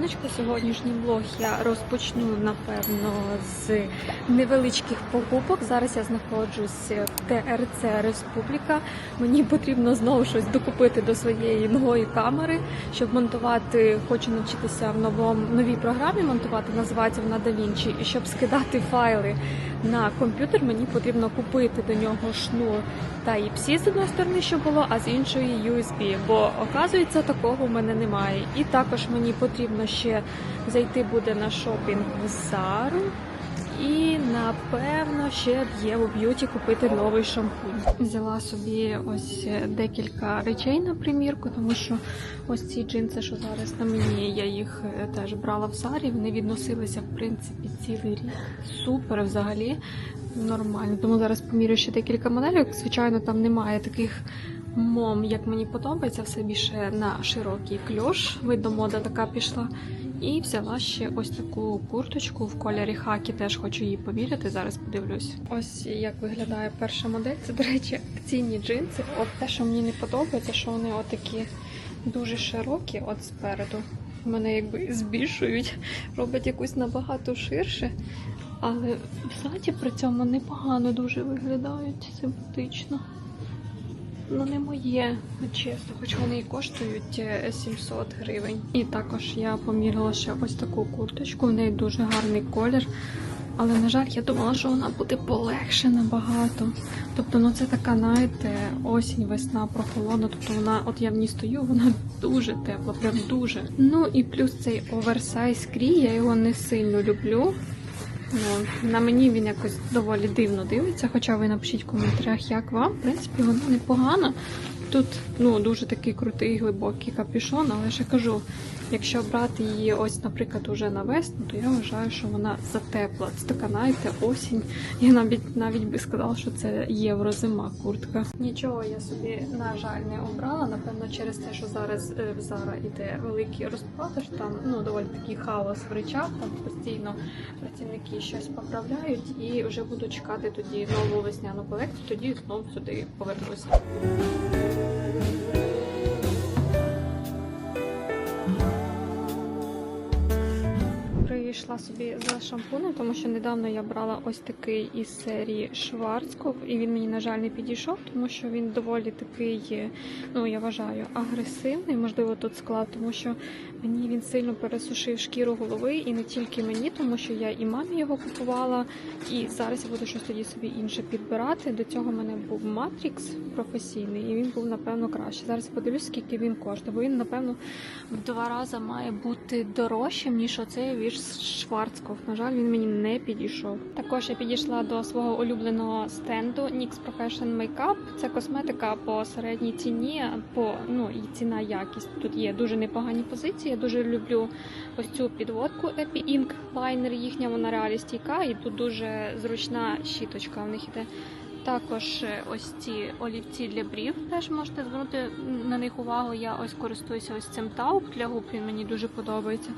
раночку. Сьогоднішній влог я розпочну напевно з невеличких покупок. Зараз я знаходжусь в ТРЦ Республіка. Мені потрібно знову щось докупити до своєї нової камери, щоб монтувати. Хочу навчитися в новому новій програмі монтувати. Називається вона DaVinci. І щоб скидати файли на комп'ютер, мені потрібно купити до нього шнур Type-C з одної сторони, що було, а з іншої USB. Бо оказується, такого в мене немає. І також мені потрібно ще зайти буде на шопінг в Зару. І напевно ще в Єву Б'юті купити новий шампунь. Взяла собі ось декілька речей на примірку, тому що ось ці джинси, що зараз на мені, я їх е, теж брала в Зарі. Вони відносилися в принципі цілий рік. Супер взагалі нормально. Тому зараз помірю ще декілька моделей. Звичайно, там немає таких мом, як мені подобається, все більше на широкий кльош. Видно, мода така пішла. І взяла ще ось таку курточку в кольорі хакі. Теж хочу її поміряти. Зараз подивлюсь. Ось як виглядає перша модель. Це, до речі, акційні джинси. От те, що мені не подобається, що вони отакі дуже широкі, от спереду. Мене якби збільшують, роблять якусь набагато ширше. Але ззаді при цьому непогано дуже виглядають симпатично. Ну, не моє, чесно, хоч вони і коштують е, 700 гривень. І також я поміряла ще ось таку курточку. В неї дуже гарний колір. Але, на жаль, я думала, що вона буде полегше набагато. Тобто, ну це така, знаєте, осінь, весна, прохолодна. Тобто вона, от я в ній стою, вона дуже тепла, прям дуже. Ну і плюс цей оверсайз крій, я його не сильно люблю. Ну, на мені він якось доволі дивно дивиться, хоча ви напишіть в коментарях, як вам. В принципі, воно непогано. Тут ну, дуже такий крутий глибокий капюшон, але я ще кажу, якщо брати її ось, наприклад, уже на весну, то я вважаю, що вона затепла. Це така, знаєте, осінь. Я навіть навіть би сказала, що це єврозима куртка. Нічого я собі, на жаль, не обрала. Напевно, через те, що зараз е, в Зара іде великий розпродаж, там ну доволі такий хаос в речах, там постійно працівники щось поправляють і вже буду чекати тоді нову весняну колекцію, тоді знову сюди повернуся. Прийшла собі за шампунем, тому що недавно я брала ось такий із серії Шварцкоп, і він мені, на жаль, не підійшов, тому що він доволі такий, ну я вважаю, агресивний. Можливо, тут склад, тому що мені він сильно пересушив шкіру голови, і не тільки мені, тому що я і мамі його купувала, і зараз я буду щось тоді собі інше підбирати. До цього в мене був Матрікс професійний, і він був напевно краще. Зараз подивлюсь, скільки він коштує, бо він, напевно, в два рази має бути дорожчим, ніж оцей від Шварцкоп. На жаль, він мені не підійшов. Також я підійшла до свого улюбленого стенду NYX Profession Makeup. Це косметика по середній ціні, по ну і ціна якість. Тут є дуже непогані позиції. Я дуже люблю ось цю підводку Epi Ink лайнер їхня, вона реалі стійка, і тут дуже зручна щіточка в них іде. Також е, ось ці олівці для брів теж можете звернути на них увагу. Я ось користуюся ось цим тауп для губ, він мені дуже подобається.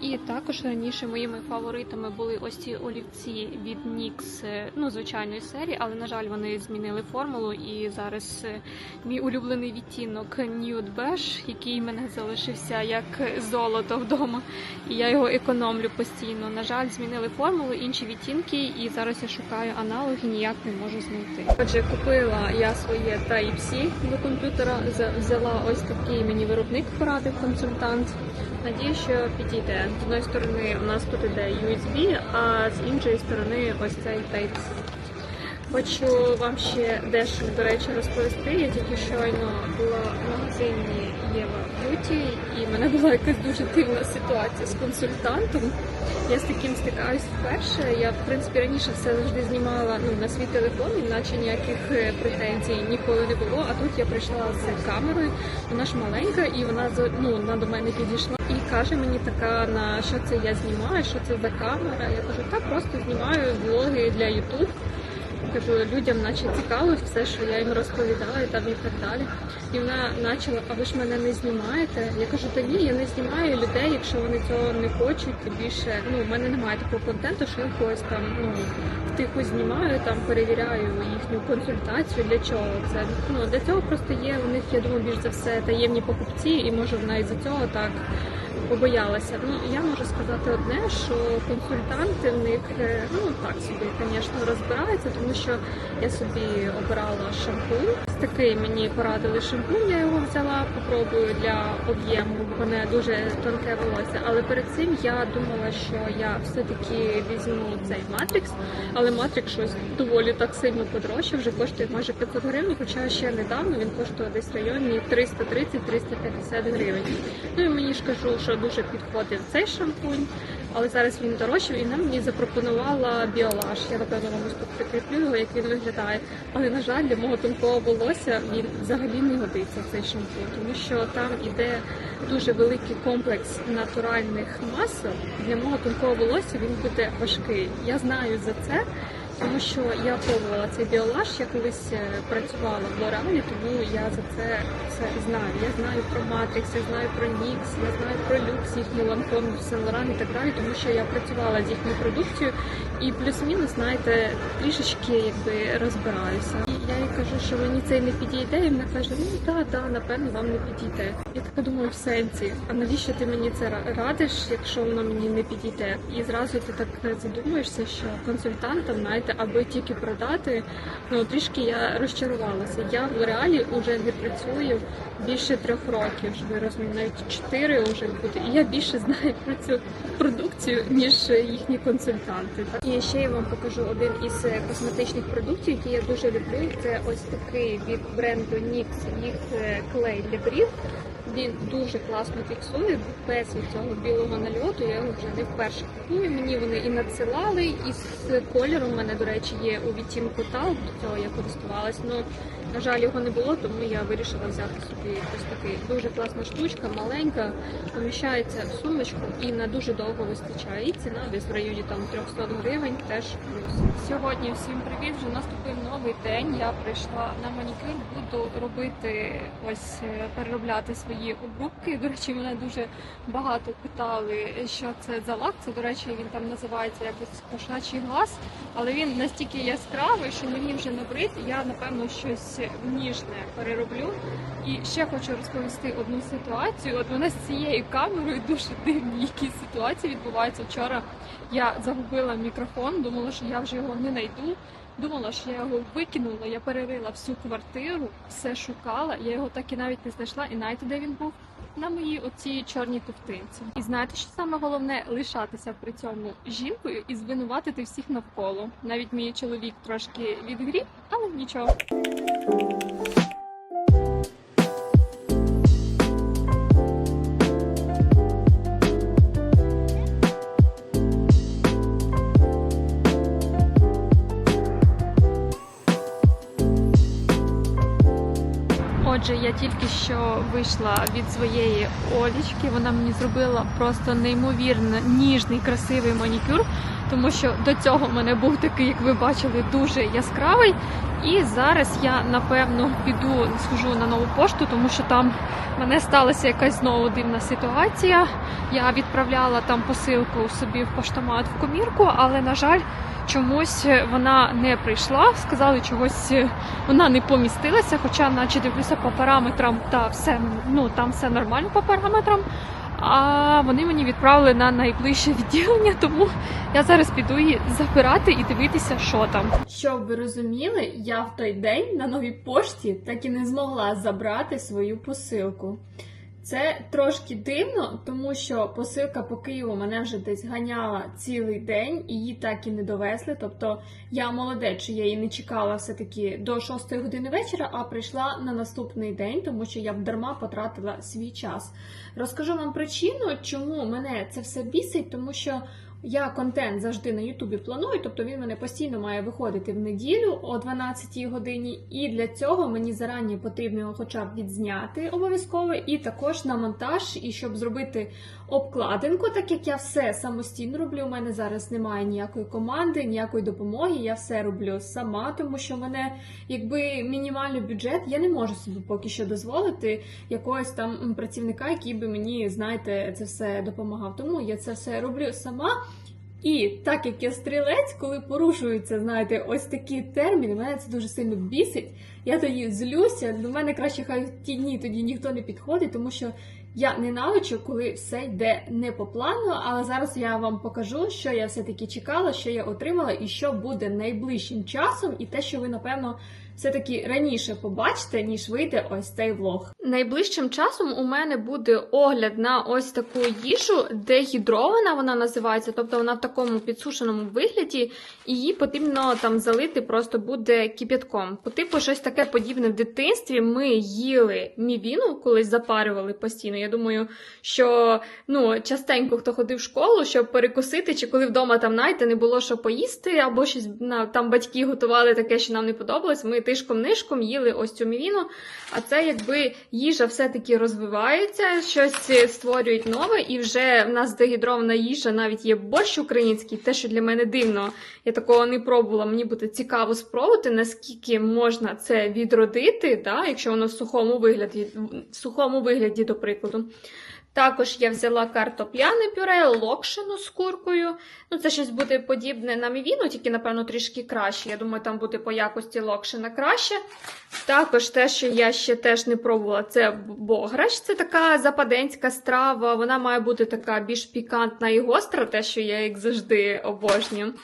І також раніше моїми фаворитами були ось ці олівці від NYX, е, ну звичайної серії, але на жаль, вони змінили формулу. І зараз е, мій улюблений відтінок Nude Beige, який мене залишився як золото вдома, і я його економлю постійно. На жаль, змінили формулу, інші відтінки, і зараз я шукаю аналоги, ніяк не можу знайти. Отже, купила я своє Type-C до комп'ютера. Взяла ось такий мені виробник порадив консультант. Надію, що підійде. З одної сторони у нас тут іде USB, а з іншої сторони ось цей Type-C. Хочу вам ще дещо, до речі, розповісти. Я тільки щойно була в магазині Єва Б'юті, і в мене була якась дуже дивна ситуація з консультантом. Я з таким стикаюсь вперше. Я в принципі раніше все завжди знімала ну, на свій телефон, іначе ніяких е, претензій ніколи не було. А тут я прийшла з камерою, вона ж маленька, і вона ну, вона до мене підійшла і каже мені така, на що це я знімаю, що це за камера. Я кажу, так просто знімаю влоги для YouTube. Кажу, людям наче цікаво все, що я їм розповідаю там і так далі. І вона почала, а ви ж мене не знімаєте? Я кажу, та ні, я не знімаю людей, якщо вони цього не хочуть. Тим більше, ну, в мене немає такого контенту, що я когось там ну, втиху знімаю, там перевіряю їхню консультацію. Для чого це? Ну, для цього просто є у них, я думаю, більш за все таємні покупці, і може вона із-за цього так побоялася. Ну я можу сказати одне, що консультанти в них е, ну так собі, звісно, розбираються, тому що я собі обирала шампунь. Такий мені порадили шампунь, я його взяла, попробую для об'єму. в мене дуже тонке волосся. Але перед цим я думала, що я все-таки візьму цей матрикс, але матрикс щось доволі так сильно подорожчав, вже коштує майже 500 гривень, хоча ще недавно він коштував десь в районі 330-350 гривень. Ну і мені ж кажу, що дуже підходив цей шампунь, але зараз він дорожчав і вона мені запропонувала біолаж. Я напевно вам тут прикріплю його, як він виглядає. Але на жаль, для мого тонкого волосся він взагалі не годиться цей шампунь, тому що там іде дуже великий комплекс натуральних масел. Для мого тонкого волосся він буде важкий. Я знаю за це. Тому що я пробувала цей біолаж, я колись е, працювала в Лореалі, тому я за це все знаю. Я знаю про Matrix, я знаю про NYX, я знаю про Lux, їхній Saint Laurent і так далі, тому що я працювала з їхньою продукцією і плюс-мінус, знаєте, трішечки якби розбираюся. І я їй кажу, що мені цей не підійде, і вона каже, ну так, да, напевно, вам не підійде. Я така думаю, в сенсі, а навіщо ти мені це ра- радиш, якщо воно мені не підійде? І зразу ти так задумуєшся, що консультантам, знаєте, аби тільки продати, ну трішки я розчарувалася. Я в Лореалі вже не працюю більше трьох років, ви розуміли, навіть чотири вже буде. І я більше знаю про цю продукцію, ніж їхні консультанти. І ще я вам покажу один із е, косметичних продуктів, які я дуже люблю. Це ось такий від бренду NYX, їх е, клей для брів. Він дуже класно фіксує без цього білого нальоту. Я його вже не вперше купую. Мені вони і надсилали, і з кольором у мене, до речі, є у відтінку тал. До цього я користувалась. Ну на жаль, його не було, тому я вирішила взяти собі ось такий дуже класна штучка, маленька, поміщається в сумочку і на дуже довго вистачає. І ціна десь в районі там 300 гривень. Теж плюс. Сьогодні всім привіт. Вже наступив новий день. Я прийшла на манікюр. Буду робити ось е, переробляти свої обрубки. До речі, мене дуже багато питали, що це за лак. Це до речі, він там називається якось кошачий глаз, але він настільки яскравий, що мені вже набрид. Я напевно щось ніжне перероблю. І ще хочу розповісти одну ситуацію. От вона з цією камерою дуже дивні якісь ситуації відбуваються. Вчора я загубила мікрофон, думала, що я вже його не знайду. Думала, що я його викинула, я перерила всю квартиру, все шукала. Я його так і навіть не знайшла. І знаєте, де він був? На моїй оці чорні туфтинці. І знаєте, що саме головне лишатися при цьому жінкою і звинуватити всіх навколо. Навіть мій чоловік трошки відгрів, але нічого. Я тільки що вийшла від своєї Олічки. Вона мені зробила просто неймовірно ніжний, красивий манікюр, тому що до цього в мене був такий, як ви бачили, дуже яскравий. І зараз я напевно піду схожу на нову пошту, тому що там мене сталася якась знову дивна ситуація. Я відправляла там посилку собі в поштомат в комірку, але на жаль, чомусь вона не прийшла. Сказали, чогось вона не помістилася, хоча, наче дивлюся по параметрам, та все ну там все нормально по параметрам. А вони мені відправили на найближче відділення, тому я зараз піду її забирати і дивитися, що там. Щоб ви розуміли, я в той день на новій пошті так і не змогла забрати свою посилку. Це трошки дивно, тому що посилка по Києву мене вже десь ганяла цілий день, і її так і не довезли. Тобто я молодець, що я її не чекала все-таки до 6 години вечора, а прийшла на наступний день, тому що я вдарма потратила свій час. Розкажу вам причину, чому мене це все бісить, тому що. Я контент завжди на Ютубі планую, тобто він мене постійно має виходити в неділю о 12 годині, і для цього мені зарані потрібно його хоча б відзняти обов'язково, і також на монтаж, і щоб зробити обкладинку, так як я все самостійно роблю. У мене зараз немає ніякої команди, ніякої допомоги. Я все роблю сама, тому що в мене якби мінімальний бюджет, я не можу собі поки що дозволити якогось там працівника, який би мені, знаєте, це все допомагав. Тому я це все роблю сама. І так як я стрілець, коли порушуються, знаєте, ось такі терміни, мене це дуже сильно бісить. Я тоді злюся. До мене краще хай ті дні тоді ніхто не підходить, тому що Я ненавиджу, коли все йде не по плану, але зараз я вам покажу, що я все-таки чекала, що я отримала і що буде найближчим часом, і те, що ви, напевно, все-таки раніше побачите, ніж вийде ось цей влог. Найближчим часом у мене буде огляд на ось таку їжу, дегідрована вона називається, тобто вона в такому підсушеному вигляді, і її потрібно там залити просто буде кип'ятком. По типу щось таке подібне в дитинстві. Ми їли мівіну, колись запарювали постійно. Я думаю, що ну частенько хто ходив в школу, щоб перекусити, чи коли вдома там знаєте, не було що поїсти, або щось там батьки готували таке, що нам не подобалось. Ми тишком-нишком їли ось цю мівіну. А це якби їжа все-таки розвивається, щось створюють нове, і вже в нас дегідрована їжа, навіть є борщ український, те, що для мене дивно, я такого не пробувала. Мені буде цікаво спробувати, наскільки можна це відродити, да, якщо воно в сухому вигляді, в сухому вигляді, до прикладу. Також я взяла картопляне пюре, локшину з куркою. Ну, це щось буде подібне на мівіну, тільки, напевно, трішки краще. Я думаю, там буде по якості локшина краще. Також те, що я ще теж не пробувала, це бограш. Це така западенська страва. Вона має бути така більш пікантна і гостра, те, що я як завжди обожнюю.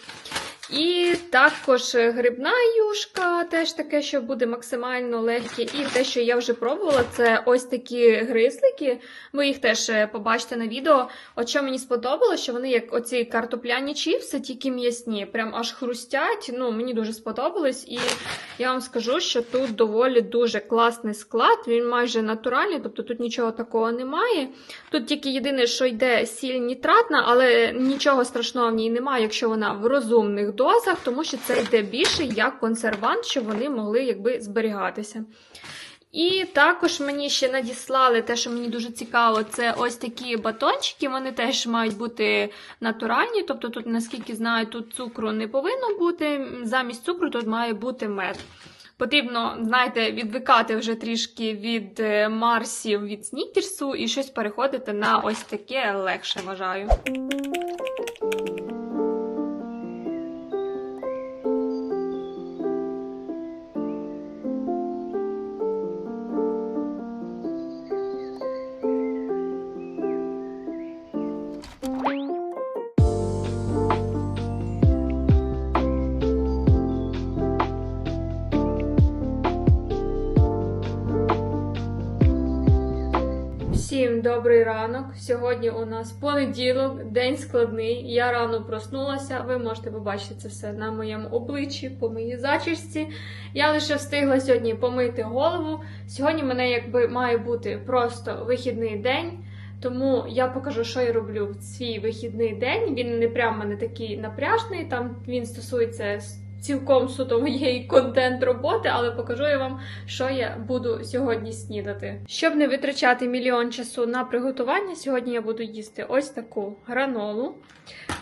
І також грибна юшка, теж таке, що буде максимально легке. І те, що я вже пробувала, це ось такі гризлики. Ви їх теж е, побачите на відео. От що мені сподобалося, що вони як оці картопляні чіпси, тільки м'ясні, прям аж хрустять. Ну, мені дуже сподобалось. І я вам скажу, що тут доволі дуже класний склад, він майже натуральний, тобто тут нічого такого немає. Тут тільки єдине, що йде сіль нітратна, але нічого страшного в ній немає, якщо вона в розумних дозах, тому що це йде більше як консервант, щоб вони могли якби зберігатися. І також мені ще надіслали те, що мені дуже цікаво, це ось такі батончики. Вони теж мають бути натуральні. Тобто, тут, наскільки знаю, тут цукру не повинно бути. Замість цукру тут має бути мед. Потрібно, знаєте, відвикати вже трішки від е, Марсів, від снікерсу і щось переходити на ось таке легше, вважаю. Ранок. Сьогодні у нас понеділок, день складний. Я рано проснулася. Ви можете побачити це все на моєму обличчі, по моїй зачісті. Я лише встигла сьогодні помити голову. Сьогодні мене якби має бути просто вихідний день. Тому я покажу, що я роблю в свій вихідний день. Він не прямо не такий напряжний. Там він стосується цілком суто моєї контент роботи, але покажу я вам, що я буду сьогодні снідати. Щоб не витрачати мільйон часу на приготування, сьогодні я буду їсти ось таку гранолу.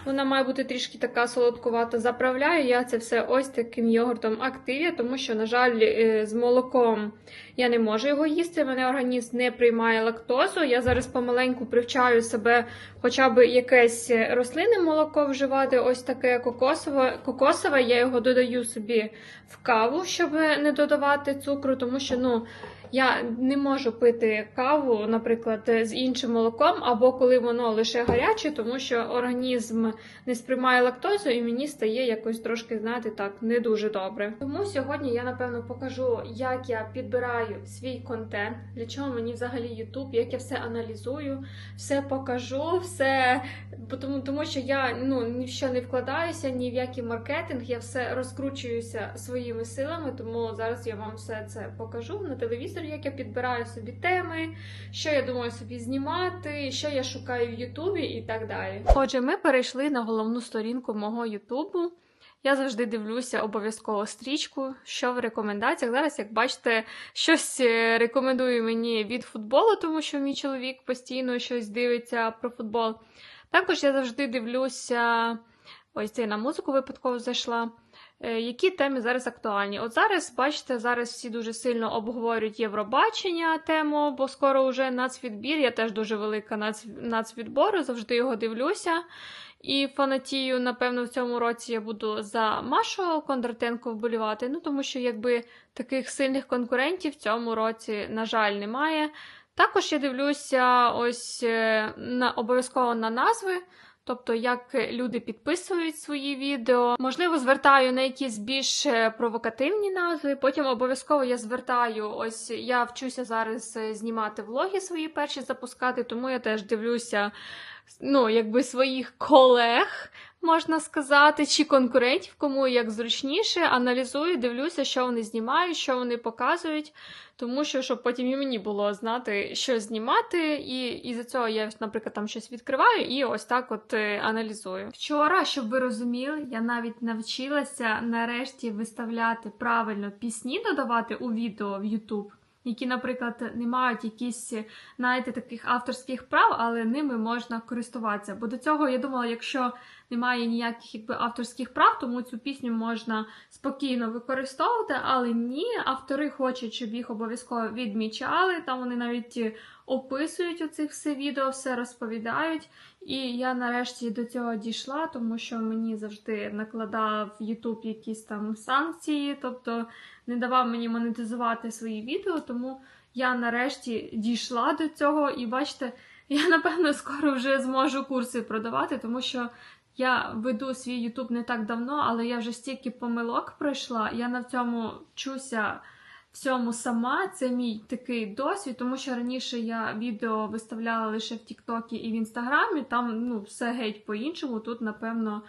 Вона має бути трішки така солодкувата. Заправляю я це все ось таким йогуртом активія, тому що, на жаль, е, з молоком я не можу його їсти. Мене організм не приймає лактозу. Я зараз помаленьку привчаю себе хоча б якесь рослинне молоко вживати, ось таке кокосове. Кокосове. Я його додаю собі в каву, щоб не додавати цукру, тому що ну. Я не можу пити каву, наприклад, з іншим молоком, або коли воно лише гаряче, тому що організм не сприймає лактозу, і мені стає якось трошки, знаєте, так, не дуже добре. Тому сьогодні я напевно покажу, як я підбираю свій контент, для чого мені взагалі Ютуб, як я все аналізую, все покажу, все тому, тому що я ну ні в що не вкладаюся, ні в який маркетинг, я все розкручуюся своїми силами, тому зараз я вам все це покажу на телевізорі, як я підбираю собі теми, що я думаю собі знімати, що я шукаю в Ютубі і так далі. Отже, ми перейшли на головну сторінку мого Ютубу. Я завжди дивлюся обов'язково стрічку, що в рекомендаціях. Зараз, як бачите, щось е, рекомендує мені від футболу, тому що мій чоловік постійно щось дивиться про футбол. Також я завжди дивлюся, ось це на музику випадково зайшла. Е, Які теми зараз актуальні? От зараз, бачите, зараз всі дуже сильно обговорюють Євробачення тему, бо скоро вже нацвідбір. Я теж дуже велика нац... нацвідбору, завжди його дивлюся. І фанатію, напевно, в цьому році я буду за Машу Кондратенко вболівати. Ну тому що якби таких сильних конкурентів в цьому році, на жаль, немає. Також я дивлюся ось е, на обов'язково на назви. Тобто, як люди підписують свої відео, можливо, звертаю на якісь більш е, провокативні назви. Потім обов'язково я звертаю. Ось я вчуся зараз е, знімати влоги свої перші запускати, тому я теж дивлюся ну, якби своїх колег, можна сказати, чи конкурентів, кому як зручніше, аналізую, дивлюся, що вони знімають, що вони показують. Тому що, щоб потім і мені було знати, що знімати, і із за цього я, наприклад, там щось відкриваю і ось так от е, аналізую. Вчора, щоб ви розуміли, я навіть навчилася нарешті виставляти правильно пісні, додавати у відео в YouTube. Які, наприклад, не мають якісь, знаєте, таких авторських прав, але ними можна користуватися. Бо до цього я думала, якщо немає ніяких якби авторських прав, тому цю пісню можна спокійно використовувати, але ні, автори хочуть, щоб їх обов'язково відмічали. Там вони навіть е, описують оцих все відео, все розповідають. І я нарешті до цього дійшла, тому що мені завжди накладав YouTube якісь там санкції, тобто не давав мені монетизувати свої відео, тому я нарешті дійшла до цього, і бачите, я напевно скоро вже зможу курси продавати, тому що я веду свій YouTube не так давно, але я вже стільки помилок пройшла. Я на цьому вчуся всьому сама. Це мій такий досвід, тому що раніше я відео виставляла лише в Тіктокі і в Інстаграмі. Там ну все геть по-іншому. Тут, напевно,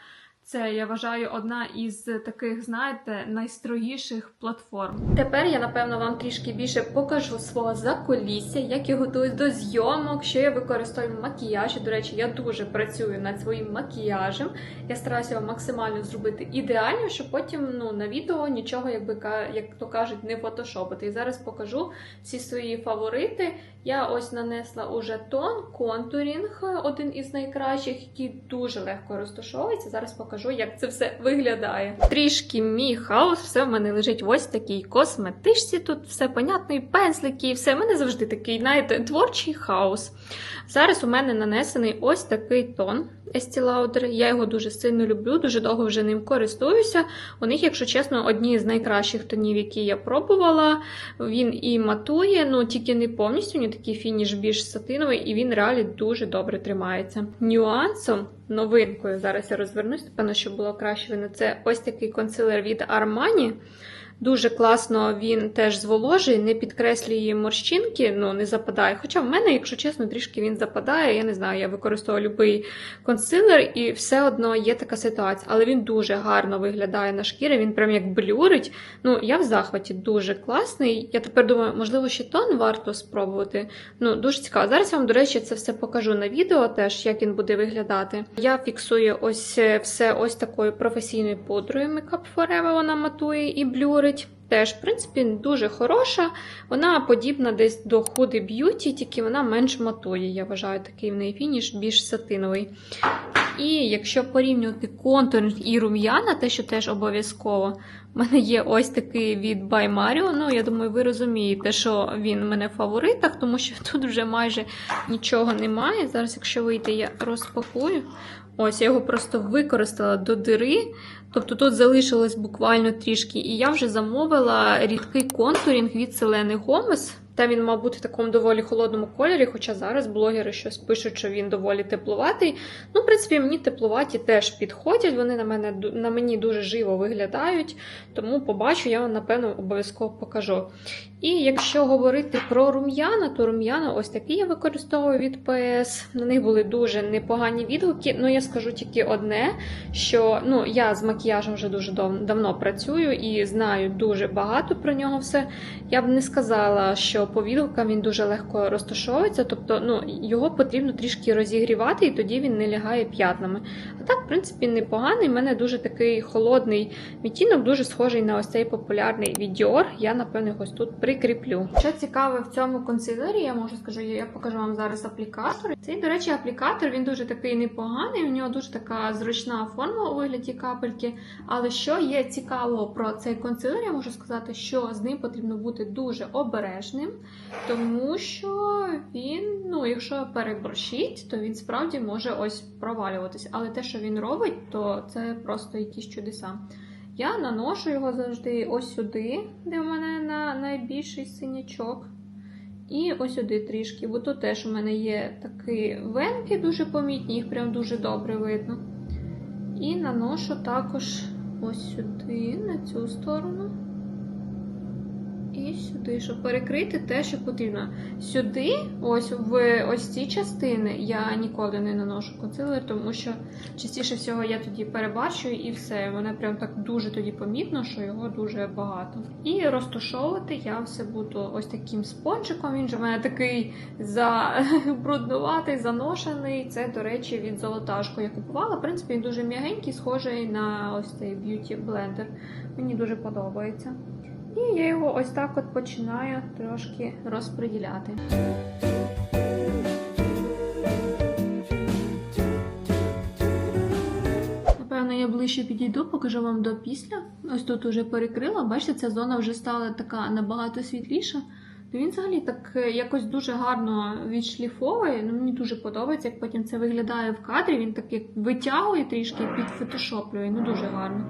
це я вважаю одна із таких, знаєте, найстрогіших платформ. Тепер я напевно вам трішки більше покажу свого закулісся, як я готуюсь до зйомок, що я використовую в макіяжі. До речі, я дуже працюю над своїм макіяжем. Я стараюся його максимально зробити ідеально, щоб потім ну на відео нічого, якби як то кажуть, не фотошопити. І зараз покажу всі свої фаворити. Я ось нанесла уже тон, контурінг, один із найкращих, який дуже легко розташовується. Зараз покажу, як це все виглядає. Трішки мій хаос, все в мене лежить в ось такій косметичці. Тут все понятно, і пензлики, і все. У мене завжди такий, знаєте, творчий хаос. Зараз у мене нанесений ось такий тон Estee Lauder. Я його дуже сильно люблю, дуже довго вже ним користуюся. У них, якщо чесно, одні з найкращих тонів, які я пробувала. Він і матує, ну тільки не повністю, у нього такий фініш більш сатиновий, і він реально дуже добре тримається. Нюансом, новинкою, зараз я розвернусь, напевно, щоб було краще видно, це ось такий консилер від Armani. Дуже класно він теж зволожує, не підкреслює морщинки, ну не западає. Хоча в мене, якщо чесно, трішки він западає. Я не знаю, я використовую будь-який консилер, і все одно є така ситуація. Але він дуже гарно виглядає на шкірі, він прям як блюрить. Ну, я в захваті дуже класний. Я тепер думаю, можливо, ще тон варто спробувати. Ну, дуже цікаво. Зараз я вам, до речі, це все покажу на відео, теж як він буде виглядати. Я фіксую ось е, все ось такою професійною пудрою Makeup Forever, вона матує і блюрить. Теж, в принципі, дуже хороша. Вона подібна десь до Huda Beauty, тільки вона менш матує. Я вважаю, такий в неї фініш більш сатиновий. І якщо порівнювати контур і рум'яна, те, що теж обов'язково, в мене є ось такий від By Mario. Ну, я думаю, ви розумієте, що він в мене в фаворитах, тому що тут вже майже нічого немає. Зараз, якщо вийти, я розпакую. Ось, я його просто використала до дири. Тобто тут залишилось буквально трішки, і я вже замовила рідкий контурінг від Селени Гомес. Та він, мав бути в такому доволі холодному кольорі, хоча зараз блогери щось пишуть, що він доволі теплуватий. Ну, в принципі, мені теплуваті теж підходять, вони на мене на мені дуже живо виглядають, тому побачу, я вам, напевно, обов'язково покажу. І якщо говорити про рум'яна, то рум'яна ось такі я використовую від PS. На них були дуже непогані відгуки. Ну, я скажу тільки одне, що ну, я з макіяжем вже дуже давно працюю і знаю дуже багато про нього все. Я б не сказала, що відгукам він дуже легко розташовується, тобто ну, його потрібно трішки розігрівати, і тоді він не лягає п'ятнами. А так, в принципі, непоганий. У мене дуже такий холодний відтінок, дуже схожий на ось цей популярний від. Я, напевно, його тут прикріплю. Що цікаве в цьому консилері, я можу скажу, я покажу вам зараз аплікатор. Цей, до речі, аплікатор він дуже такий непоганий, у нього дуже така зручна форма у вигляді капельки. Але що є цікаво про цей консилер, я можу сказати, що з ним потрібно бути дуже обережним, тому що він, ну, якщо переборщить, то він справді може ось провалюватись. Але те, що він робить, то це просто якісь чудеса. Я наношу його завжди ось сюди, де в мене на найбільший синячок. І ось сюди трішки, бо тут теж у мене є такі венки дуже помітні, їх прям дуже добре видно. І наношу також ось сюди, на цю сторону. І сюди, щоб перекрити те, що потрібно. Сюди, ось в ось ці частини, я ніколи не наношу консилер, тому що частіше всього я тоді перебачую і все. Мене прям так дуже тоді помітно, що його дуже багато. І розтушовувати я все буду ось таким спончиком. Він же в мене такий забруднуватий, заношений. Це, до речі, від золоташку я купувала. В принципі, він дуже м'ягенький, схожий на ось цей б'юті блендер. Мені дуже подобається. І я його ось так от починаю трошки розподіляти. Напевно, я ближче підійду, покажу вам до після. Ось тут уже перекрила. Бачите, ця зона вже стала така набагато світліша. То він взагалі так е, якось дуже гарно відшліфовує. Ну, мені дуже подобається, як потім це виглядає в кадрі. Він так як витягує трішки, підфотошоплює. Ну дуже гарно.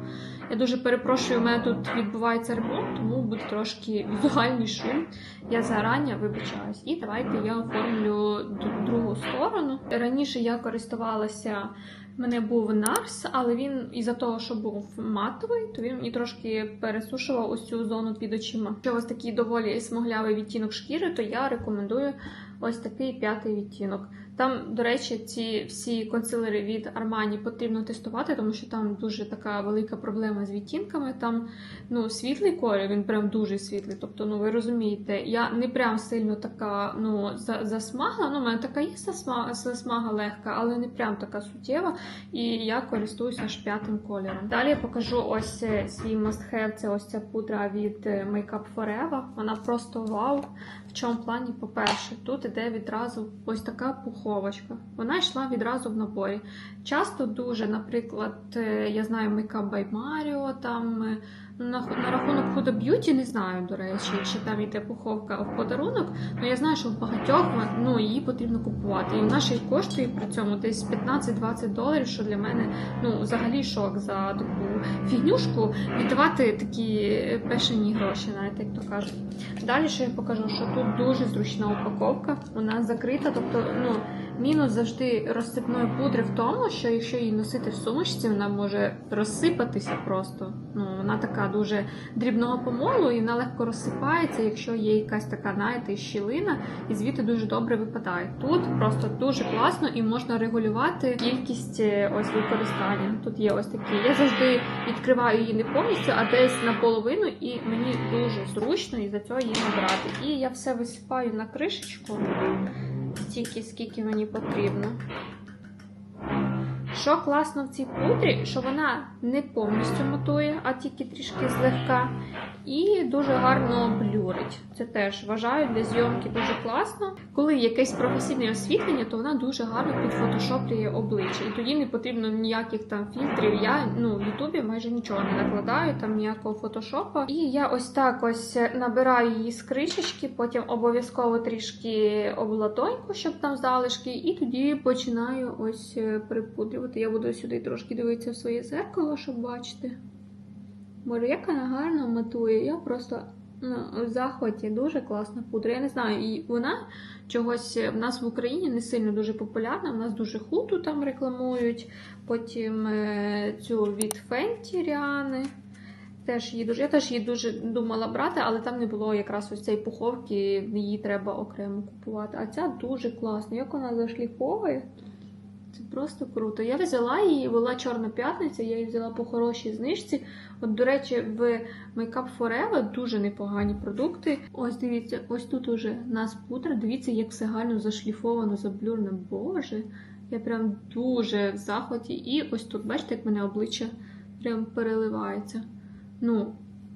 Я дуже перепрошую, у мене тут відбувається ремонт, тому буде трошки візуальний шум. Я зарані вибачаюсь. І давайте я оформлю другу сторону. Раніше я користувалася. Мене був нарс, але він із-за того, що був матовий, то він мені трошки пересушував ось цю зону під очима. Якщо у вас такий доволі смуглявий відтінок шкіри, то я рекомендую ось такий п'ятий відтінок. Там, до речі, ці всі консилери від Armani потрібно тестувати, тому що там дуже така велика проблема з відтінками. Там ну, світлий колір, він прям дуже світлий. Тобто, ну ви розумієте, я не прям сильно така ну, засмагла. Ну, у мене така є засмага, легка, але не прям така суттєва. І я користуюся аж п'ятим кольором. Далі я покажу ось е, свій must have. Це ось ця пудра від е, Makeup Forever. Вона просто вау. В чому плані, по-перше, тут іде відразу ось така пуховочка. Вона йшла відразу в наборі. Часто дуже, наприклад, е, я знаю Makeup by там е, на, на рахунок Huda Beauty не знаю, до речі, чи там йде пуховка в подарунок. Ну я знаю, що в багатьох ну, її потрібно купувати. І вона ще й коштує при цьому десь 15-20 доларів, що для мене ну, взагалі шок за таку фігнюшку віддавати такі пешені гроші, навіть як то кажуть. Далі ще я покажу, що тут дуже зручна упаковка, вона закрита, тобто, ну. Мінус завжди розсипної пудри в тому, що якщо її носити в сумочці, вона може розсипатися просто. Ну, вона така дуже дрібного помолу і вона легко розсипається, якщо є якась така, знаєте, щілина, і звідти дуже добре випадає. Тут просто дуже класно і можна регулювати кількість е, ось використання. Тут є ось такі. Я завжди відкриваю її не повністю, а десь наполовину, і мені дуже зручно і за цього її набрати. І я все висипаю на кришечку стільки, скільки мені потрібно. Що класно в цій пудрі, що вона не повністю матує, а тільки трішки злегка. І дуже гарно блюрить. Це теж вважаю для зйомки дуже класно. Коли якесь професійне освітлення, то вона дуже гарно підфотошоплює обличчя. І тоді не потрібно ніяких там фільтрів. Я ну в Ютубі майже нічого не накладаю, там ніякого фотошопа. І я ось так ось набираю її з кришечки, потім обов'язково трішки обладоньку, щоб там залишки, і тоді починаю ось е, припудрювати. Я буду сюди трошки дивитися в своє зеркало, щоб бачити. Боже, як вона гарно матує. Я просто ну, в захваті дуже класна пудра. Я не знаю, і вона чогось в нас в Україні не сильно дуже популярна. У нас дуже хуту там рекламують. Потім е, цю від Фенті Ріани. Теж її дуже, я теж її дуже думала брати, але там не було якраз ось цієї пуховки, її треба окремо купувати. А ця дуже класна. Як вона зашліфовує, це просто круто. Я взяла її, була Чорна п'ятниця, я її взяла по хорошій знижці. От, до речі, в Makeup Forever дуже непогані продукти. Ось дивіться, ось тут уже нас пудра. Дивіться, як все гарно зашліфовано, заблюрно. Боже. Я прям дуже в захваті. І ось тут, бачите, як мене обличчя прям переливається. Ну,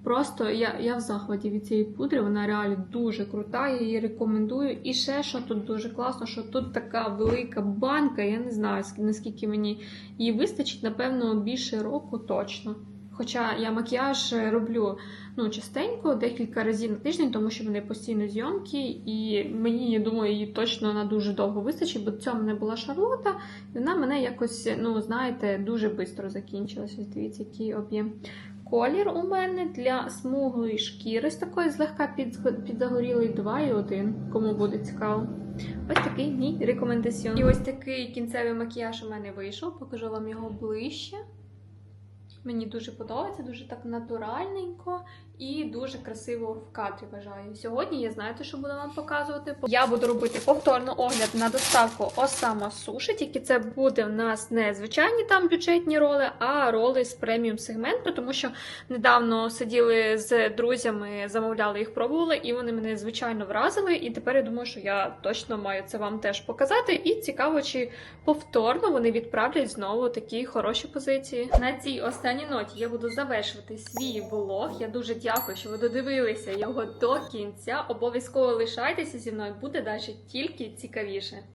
просто я, я в захваті від цієї пудри, вона реально дуже крута, я її рекомендую. І ще що тут дуже класно, що тут така велика банка, я не знаю, наскільки мені її вистачить, напевно, більше року точно. Хоча я макіяж роблю ну, частенько, декілька разів на тиждень, тому що в мене постійно зйомки, і мені, я думаю, її точно на дуже довго вистачить, бо цьому мене була шарлота, і вона мене якось, ну, знаєте, дуже швидко закінчилася. Дивіться, який об'єм колір у мене для смуглої шкіри з такої злегка підзагорілої підзагорілий 2,1, кому буде цікаво. Ось такий мій рекомендаціон. І ось такий кінцевий макіяж у мене вийшов. Покажу вам його ближче. Мені дуже подобається, дуже так натуральненько і дуже красиво в кадрі вважаю. Сьогодні я знаєте, що буду вам показувати. Я буду робити повторно огляд на доставку Осама Суші, тільки це буде в нас не звичайні там бюджетні роли, а роли з преміум сегменту, тому що недавно сиділи з друзями, замовляли їх, пробували, і вони мене звичайно вразили. І тепер я думаю, що я точно маю це вам теж показати. І цікаво, чи повторно вони відправлять знову такі хороші позиції. На цій останній ноті я буду завершувати свій влог. Я дуже дякую, що ви додивилися його до кінця. Обов'язково лишайтеся зі мною, буде далі тільки цікавіше.